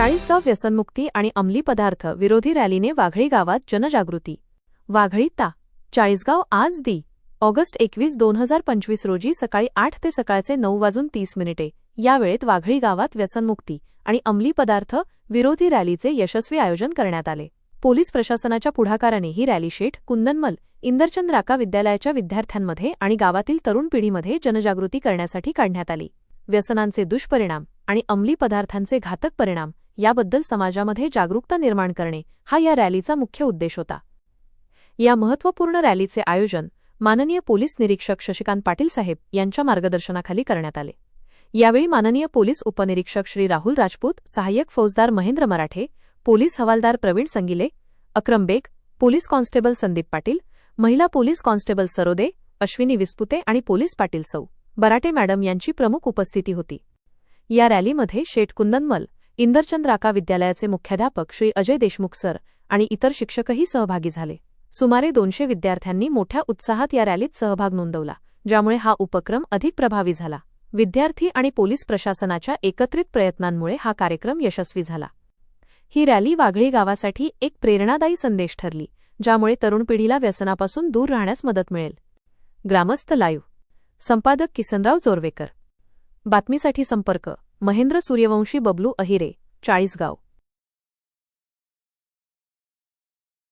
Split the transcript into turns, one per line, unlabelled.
चाळीसगाव व्यसनमुक्ती आणि अंमली पदार्थ विरोधी रॅलीने वाघळी गावात जनजागृती. वाघळी ता. चाळीसगाव आज दी. ऑगस्ट एकवीस दोन हजार पंचवीस रोजी सकाळी आठ ते सकाळचे नऊ वाजून तीस मिनिटे. या वेळेत वाघळी गावात व्यसनमुक्ती आणि अंमली पदार्थ विरोधी रॅलीचे यशस्वी आयोजन करण्यात आले. पोलीस प्रशासनाच्या पुढाकाराने ही रॅली शेठ कुंदनमल इंदरचंद राका विद्यालयाच्या विद्यार्थ्यांमध्ये आणि गावातील तरुण पिढीमध्ये जनजागृती करण्यासाठी काढण्यात आली. व्यसनांचे दुष्परिणाम आणि अंमली पदार्थांचे घातक परिणाम याबद्दल समाजामध्ये जागरूकता निर्माण करणे हा या रॅलीचा मुख्य उद्देश होता. या महत्त्वपूर्ण रॅलीचे आयोजन माननीय पोलीस निरीक्षक शशिकांत पाटील साहेब यांच्या मार्गदर्शनाखाली करण्यात आले. यावेळी माननीय पोलीस उपनिरीक्षक श्री राहुल राजपूत सहाय्यक फौजदार महेंद्र मराठे पोलीस हवालदार प्रवीण संगिले अक्रम बेग पोलीस कॉन्स्टेबल संदीप पाटील महिला पोलीस कॉन्स्टेबल सरोदे अश्विनी विस्पुते आणि पोलीस पाटील सौ बराटे मॅडम यांची प्रमुख उपस्थिती होती. या रॅलीमध्ये शेठ कुंदनमल इंदरचंद राका विद्यालयाचे मुख्याध्यापक श्री अजय देशमुख सर आणि इतर शिक्षकही सहभागी झाले. सुमारे दोनशे विद्यार्थ्यांनी मोठ्या उत्साहात या रॅलीत सहभाग नोंदवला ज्यामुळे हा उपक्रम अधिक प्रभावी झाला. विद्यार्थी आणि पोलीस प्रशासनाच्या एकत्रित प्रयत्नांमुळे हा कार्यक्रम यशस्वी झाला. ही रॅली वाघळी गावासाठी एक प्रेरणादायी संदेश ठरली ज्यामुळे तरुण पिढीला व्यसनापासून दूर राहण्यास मदत मिळेल. ग्रामस्थ लाईव्ह. संपादक किसनराव जोरवेकर. बातमीसाठी संपर्क महेंद्र सूर्यवंशी बबलू अहिरे चाळीसगाव.